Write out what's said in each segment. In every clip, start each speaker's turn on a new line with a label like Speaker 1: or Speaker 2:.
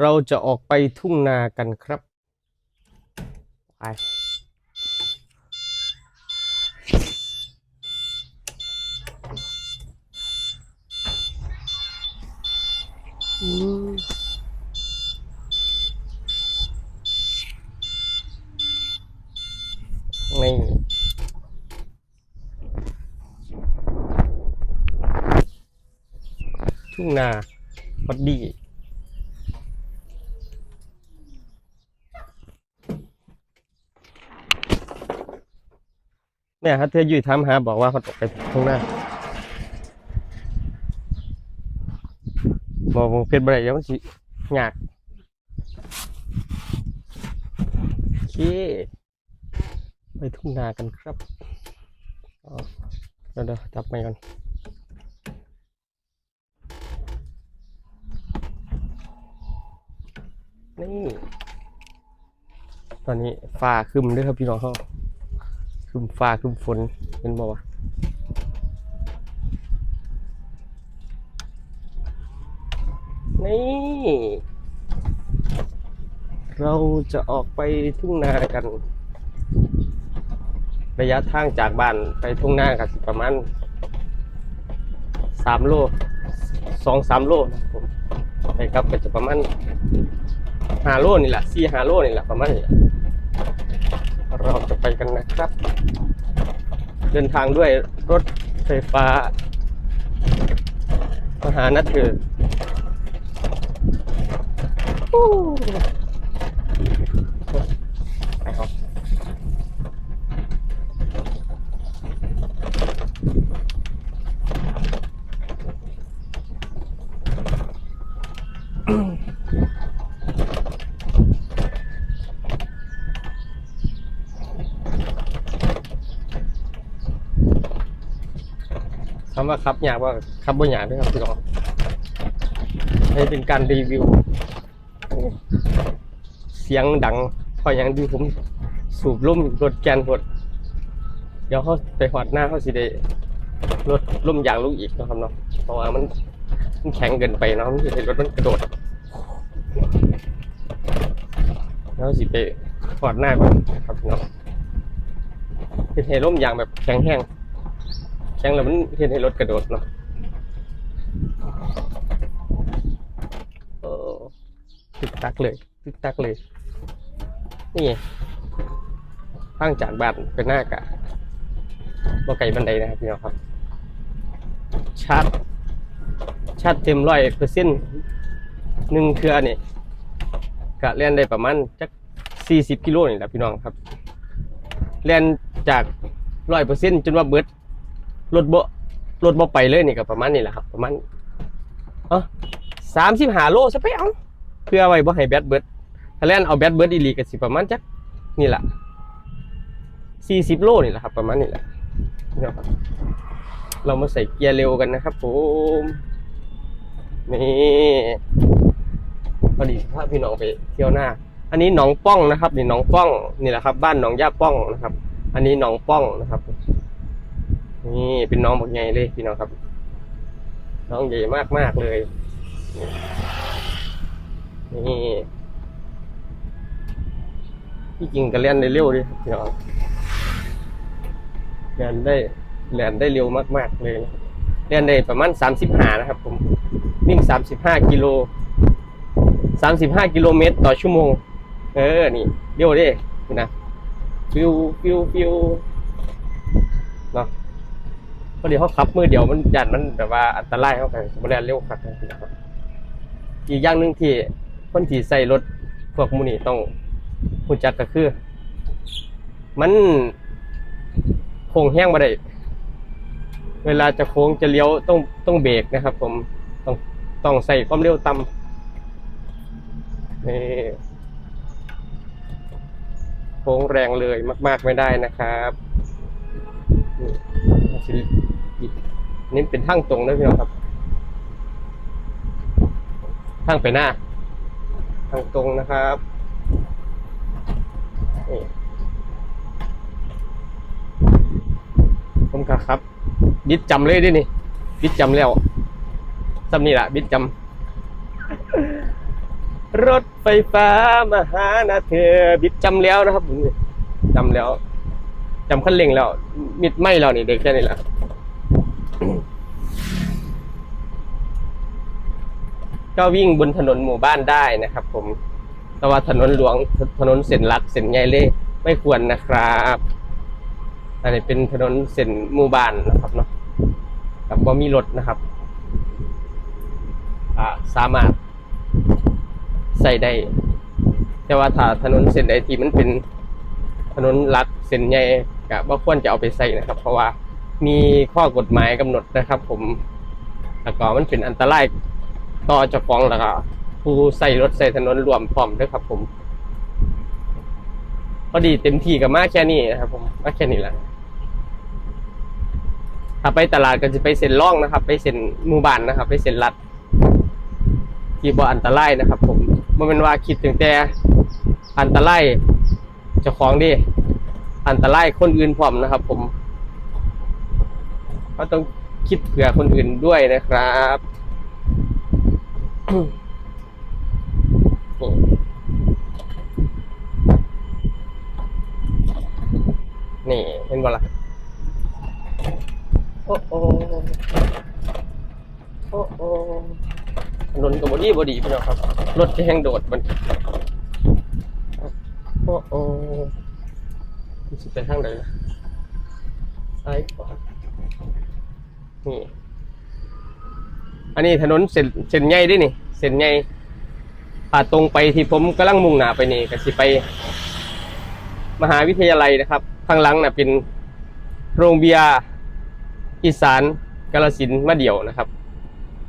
Speaker 1: เราจะออกไปทุ่งนากันครับ ไป อืมนี่ทุ่งนาพอดี เนี่ยครับเธออยู่ทำหาบอกว่าเขาตกไปทุ่งนาบอกวงเพชรบริยังสิยากโอเคไปทุ่งนากันครับเดี๋ยวดูจับไปก่อนนี่ ตอนนี้ฟ้าคึมด้วยครับพี่น้องเขา ครึมฟ้าครึมฝนเป็นบ่วะนี่ เราจะออกไปทุ่งนากัน ระยะทางจากบ้านไปทุ่งนากันสิประมาณสามโลสองสามโลนะครับผมไปครับก็จะประมาณฮาโลนี่แหละสี่ฮาโลนี่แหละประมาณนี้ กันนะครับ เดินทางด้วยรถไฟฟ้า มหานัทเถิด คำว่าครับอยากว่าครับบ่อยากด้วยครับพี่น้องนี่เป็นการรีวิว เสียงดังพราะอย่างที่ผมสูบล่มรถแกนหดเดี๋ยวเขาไปหอดหน้าเขาสิได้รถล่มยางลูกอีกนะครับเนาะเพราะว่ามันมันแข็งเกินไปเนาะมันรถมันกระโดดแล้วสิไปหอดหน้าก่อนครับพี่น้องเฮ็ดให้ล่มยางแบบแข็งแห้ง ข็งแล้วมันเฮ็ดให้รถกระโดดเนาะเออตึกตักเลยตึกตักเลย นี่ตั้งจากบ้านเป็นหน้ากะบ่ไกลบันไดนะครับพี่น้องครับชาร์จชาร์จเต็มร้อยเปอร์เซ็นต์หนึ่งเครือนี่กะเล่นได้ประมาณจักสี่สิบกิโลนี่แหละพี่น้องครับเล่นจากร้อยเปอร์เซ็นต์จนว่าเบิด รถบ่รถบ่ไปเลยนี่ก็ประมาณนี้แหละครับ ประมาณเออสามสิบห้าโลจะไปเอาเพื่อไว้บ่ให้แบตเบิดถ้าแล่นเอาแบตเบิดอีหลีก็สิประมาณจักนี่แหละสี่สิบโลนี่แหละครับ ประมาณนี้แหละนี่ครับเรามาใส่เกียร์เร็วกันนะครับผมนี่พอดีพาพี่น้องไปเที่ยวหน้า อันนี้หนองป้องนะครับ นี่หนองป้องนี่แหละครับ บ้านหนองย่าป้องนะครับ อันนี้หนองป้องนะครับ นี่เป็นน้องบักใหญ่เลยพี่น้องครับ น้องใหญ่มากมากเลย นี่ที่จริงก็เล่นได้เร็วดิครับพี่น้องเล่นได้เล่นได้เร็วมาก ๆ เลยนะเล่นได้ประมาณสามสิบห้านะครับ ผมวิ่งสามสิบห้ากิโลสามสิบห้ากิโลเมตรต่อชั่วโมง เออ นี่เร็วดินี่นะฟิวฟิวฟิวเนาะ พอดีเขาขับมือเดียวมันยันมันแบบว่าอันตรายเข้าไปมันเล่นเร็วขัดนะครับอีกอย่างหนึ่งที่คนที่ใส่รถพวกมูนี่ต้องหูจักก็คือ มันโค้งแห้งมาได้ เวลาจะโค้งจะเลี้ยวต้องต้องเบรกนะครับ ผมต้องต้องใส่ความเร็วต่ำนี่โค้งแรงเลยมาก ๆ ไม่ได้นะครับนี่ นี่เป็นทางตรงนะพี่น้องครับทางไปหน้า ทางตรงนะครับนี่ผมก็ครับ บิดจำเลยดินี่บิดจำแล้วซ้ำนี่แหละบิดจำรถไฟฟ้ามาหานาเธอ บิดจำแล้วนะครับผมจำแล้วจำคันเร่งแล้วมิดไม่แล้วนี่เด็กแค่นี้แหละ ก็วิ่งบนถนนหมู่บ้านได้นะครับ ผมแต่ว่าถนนหลวงถนนเส้นหลักเส้นใหญ่เลยไม่ควรนะครับอันนี้เป็นถนนเส้นหมู่บ้านนะครับเนาะกับว่ามีรถนะครับอ่าสามารถใส่ได้แต่ว่าถ้าถนนเส้นใดที่มันเป็นถนนหลักเส้นใหญ่ก็บ่ควรจะเอาไปใส่นะครับ เพราะว่ามีข้อกฎหมายกำหนดนะครับ ผมแล้วก็มันเป็นอันตราย ต่อเจ้าของแล้วก็ผู้ใส่รถใส่ถนนรวมพร้อมด้วยครับ ผมพอดีเต็มที่กับมาแค่นี้นะครับ ผมมาแค่นี้แหละถ้าไปตลาดก็จะไปเซ็นล่องนะครับ ไปเซ็นหมู่บ้านนะครับ ไปเซ็นรัด ที่บ่อันตรายนะครับ ผมมันเป็นว่าคิดถึงแต่อันตรายเจ้าของดิอันตรายคนอื่นพร้อมนะครับ ผมก็ต้องคิดเผื่อคนอื่นด้วยนะครับ นี่เห็นบ่ล่ะโอ้โอ้โอ้โอ้ถนนกับบดีบดีพี่น้องครับ รถแห้งโดดมันโอ้โอ้มันสิไปทางไหนล่ะซ้ายขวานี่ อันนี้ถนนเส้นเส้นใหญ่ด้วยนี่เส้นใหญ่ผ่าตรงไปที่ผมกำลังมุ่งหน้าไปนี่ก็สิไป มหาวิทยาลัยนะครับ ข้างหลังน่ะเป็นโรงเบียร์อีสานกาลสินมาเดี่ยวนะครับ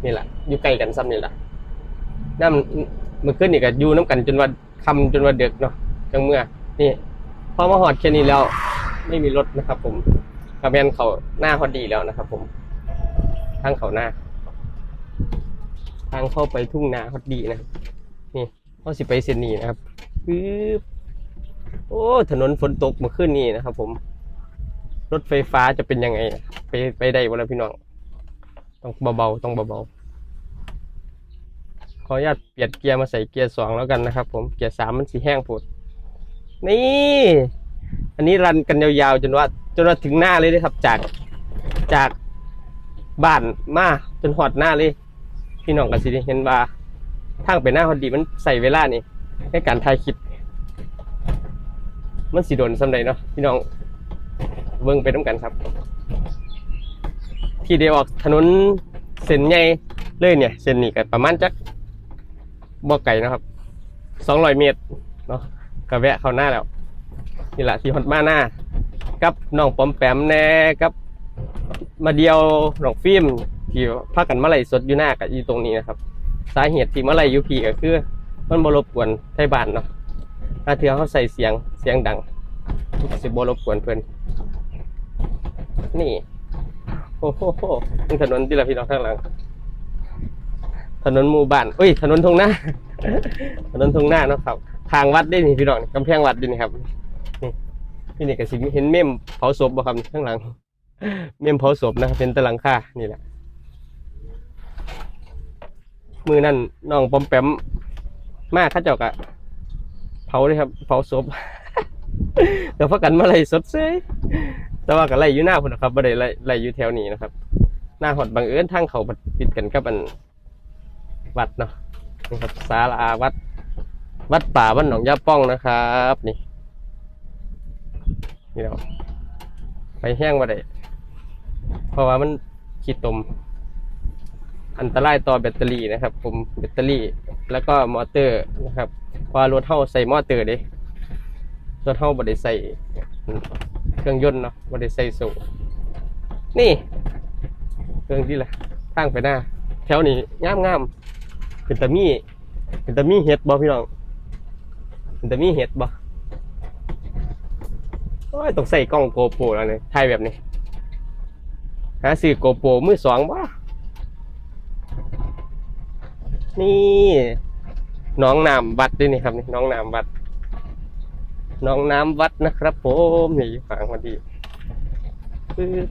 Speaker 1: นี่แหละอยู่ใกล้กันซ้ำนี่แหละน้ำมื่อคืนนี่ก็อยู่น้ำกันจนว่าคำจนว่าเดือกเนาะจังเมื่อ นี่พอมาหอดแค่นี้แล้ว ไม่มีรถนะครับ ผมกระแมนเขาหน้าพอดีแล้วนะครับ ผมทางเขาหน้า ทางเข้าไปทุ่งนาพอดีนะนี่เขาสิไปเซนีนะครับปึ๊บโอ้ถนนฝนตกมื่อคืนนี้นะครับ ผม รถไฟฟ้าจะเป็นยังไง ไปไปได้บ่แล้วพี่น้อง ต้องเบาๆต้องเบาๆขออนุญาตเปลี่ยนเกียร์มาใส่เกียร์สองแล้วกันนะครับ ผมเกียร์สามมันสีแห้งผุดนี่ อันนี้รันกันยาวๆจนว่าจนว่าถึงหน้าเลยนะครับ จากจากบ้านมาจนหอดหน้าเลย พี่น้องกันสิได้เห็นว่าทางไปหน้าพอดีมันใส่เวลานี่ในการถ่ายคลิปมันสีโดนสำใดเนาะพี่น้องเบิ่งไปน้ำกันครับ ที่เดียวออกถนนเส้นใหญ่เลยเนี่ย เส้นนี้ก็ประมาณจักบ่ไก่นะครับสองร้อยเมตรเนาะก็แวะเข้าหน้าแล้วนี่แหละที่ฮอดมาหน้ากับน้องปอมแปมแน่กับมาเดียวน้องฟิล์ม ที่พากันมาไล่สดอยู่หน้ากับอยู่ตรงนี้นะครับ สาเหตุที่มาไล่อยู่พีก็คือ มันบรบกวนไทบ้านเนาะถ้าเถื่อเขาใส่เสียงเสียงดังสิบรบกวนเพื่อนนี่โอ้โหนี่ถนนที่เราพี่น้องข้างหลัง ถนนหมู่บ้านเอ้ย ถนนทงหน้า ถนนทงหน้าเนาะครับ ทางวัดได้นี่พี่น้องกำแพงวัดดินี่ครับนี่พี่นี่ก็สิเห็นเมมเผาศพบ่ครับข้างหลัง เมมเผาศพนะเป็นตะลังค่านี่แหละ มือนั่นน้องปอมแปมมากข้าเจ้ากะเผาเลยครับ เผาศพเดี๋ยวพักกันมาไล่สดเซยแต่ว่าก็ไล่อยู่หน้าพุ่นะครับไม่ได้ไล่ไล่อยู่แถวนี้นะครับ หน้าหอดบางเอิญทางเขาปิดกันกับอันวัดเนาะนี่ครับศาลาวัด วัดป่าบ้านหนองยาป้องนะครับ นี่นี่เราไปแห้งมาได้เพราะว่ามันขี้ตม อันตรายต่อแบตเตอรี่นะครับ ผมแบตเตอรี่แล้วก็มอเตอร์นะครับเพราะว่ารถเท่าใส่มอเตอร์เด้รถเท่าบ่ได้ใส่เครื่องยนต์เนาะบ่ได้ใส่สูบนี่ เครื่องที่ละทางไปหน้า แถวนี้งามงามเป็นตะมีเป็นตะมีเห็ดบ่พี่น้องเป็นตะมีเห็ดบ่โอ้ยต้องใส่กล้องโกโปรแล้วเนี่ยถ่ายแบบนี้หาซื้อโกโปรมือสองบ่ นี่น้องน้ำวัดด้วยนี่ครับนี่น้องน้ำวัด น้องน้ำวัดนะครับ ผมนี่ฝังพอดีปึ๊บ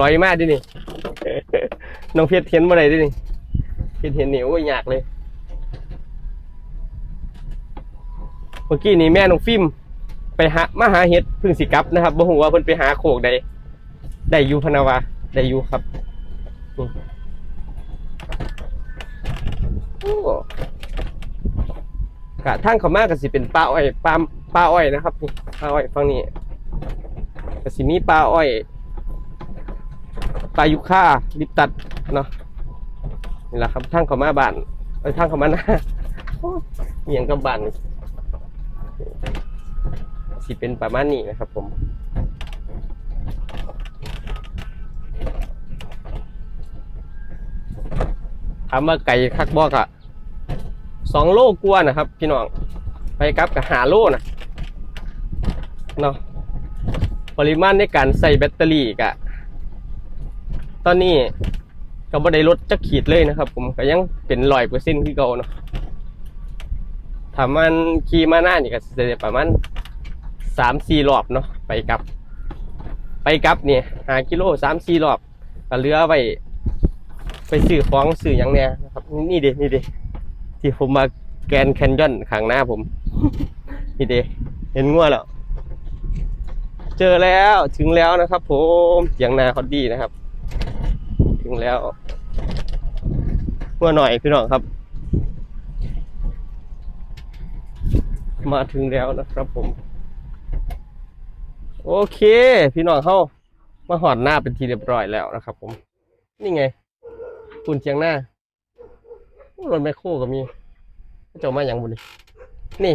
Speaker 1: ลอยมากดินี่น้องเพชรเห็นเมื่อไหร่ดินี่เพชรเห็นนี่โอ้ยยากเลย เมื่อกี้นี่แม่น้องฟิล์ม ไปหามาหาเห็ดพึ่งสิกลับนะครับบ่ฮู้ว่าเพิ่นไปหาโขกใดได้อยู่พนาวาได้อยู่ครับโอ้กะทางเขามาก็สิเป็นป่าอ้อยปาล์มป่าอ้อยนะครับนี่ป่าอ้อยฝั่งนี้ก็สิมีป่าอ้อยป่ายุค่าลิปตัดเนาะนี่แหละครับทางเขามาบ้านเอ้ยทางเขามาหน้าโอ้ยเอียงกับบ้าน สิเป็นประมาณนี้นะครับผมถามว่าไก่คักบอกอะสองโลกว่านะครับ พี่น้องไปกับกับหาโลนะเนาะปริมาณในการใส่แบตเตอรี่กะ ตอนนี้ก็บ่ได้ลดจักขีดเลยนะครับ ผมก็ยังเป็นรอยเปอร์เซ็นต์ที่เก่าเนาะถ้ามันขี่มาหน้านี่ก็จะประมาณ สามสี่รอบเนาะไปกลับ ไปกลับเนี่ยหากิโลสามสี่รอบก็เหลือไว้ไปซื้อของซื้ออย่างเนี้ยนะครับ นี่เดนี่เดที่ผมมาแกนแคนยอนข้างหน้าผม นี่เดเห็นงัวแล้วเจอแล้วถึงแล้วนะครับ ผมเสียงนาคอดดี้นะครับ ถึงแล้วงัวหน่อยพี่น้องครับ มาถึงแล้วนะครับผม โอเค พี่น้องเข้ามาหอดหน้าเป็นทีเรียบร้อยแล้วนะครับ ผม นี่ไงคุณเชียงหน้ารถแมคโครก็มีเจ้ามาอย่างบุญนี่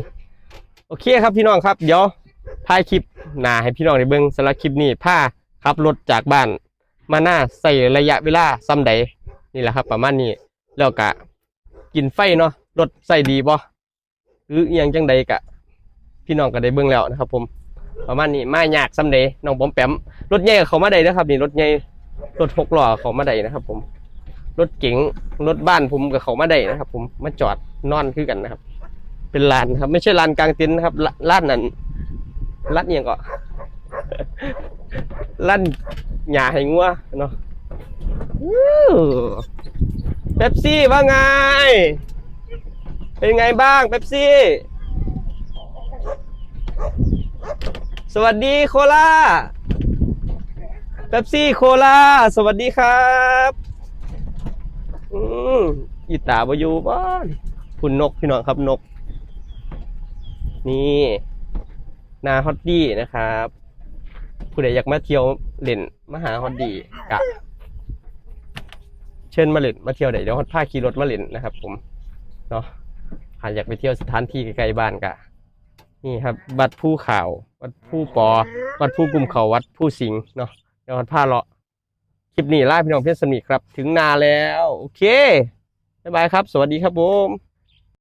Speaker 1: โอเคครับพี่น้องครับ เดี๋ยวถ่ายคลิปหนาให้พี่น้องได้เบิ่งสำหรับคลิปนี้ผ้าขับรถจากบ้าน มาหน้าใส่ระยะเวลาซ้ำใดนี่แหละครับ ประมาณนี้แล้วกะกินไฟเนาะรถใส่ดีบ่หรืออยังจังใดกะ พี่น้องก็ได้เบิ่งแล้วนะครับ ผม ประมาณนี้มายากซ้ำเดน้องบอมแปมรถใหญ่ก็เขามาได้นะครับ นี่รถใหญ่รถหกล้อเขามาได้นะครับ ผม รถเก๋งรถบ้านผมกับเขามาได้นะครับ ผมมาจอดนอนคือกันนะครับ เป็นลานครับ ไม่ใช่ลานกลางเต็นท์นะครับลานนั้นลานเอียงก็ลานหญ้าให้งัวเนาะเป๊ปซี่ว่าไง เป็นไงบ้างเป๊ปซี่ สวัสดีโคลาเป๊ปซี่โคลาสวัสดีครับอืมอีตาบอยู่บ้านคุณนกพี่น้องครับนก นี่นาฮอตดี้นะครับผู้ใดอยากมาเที่ยวเล่นมาหาฮอตดี้กะเชิญมาเล่นมาเที่ยวได้เดี๋ยวฮอตพาขี่รถมาเล่นนะครับ ผมเนาะหากอยากไปเที่ยวสถานที่ใกล้ๆบ้านกะ นี่ครับ วัดผู้ข่าว วัดผู้ปอ วัดผู้กลุ่มเขาวัดผู้สิงห์เนาะเดี๋ยววัดผ้าเลาะคลิปนี้ล่าพี่น้องเพื่อนสนิทครับ ถึงนาแล้ว โอเค บ๊ายบายครับ สวัสดีครับผม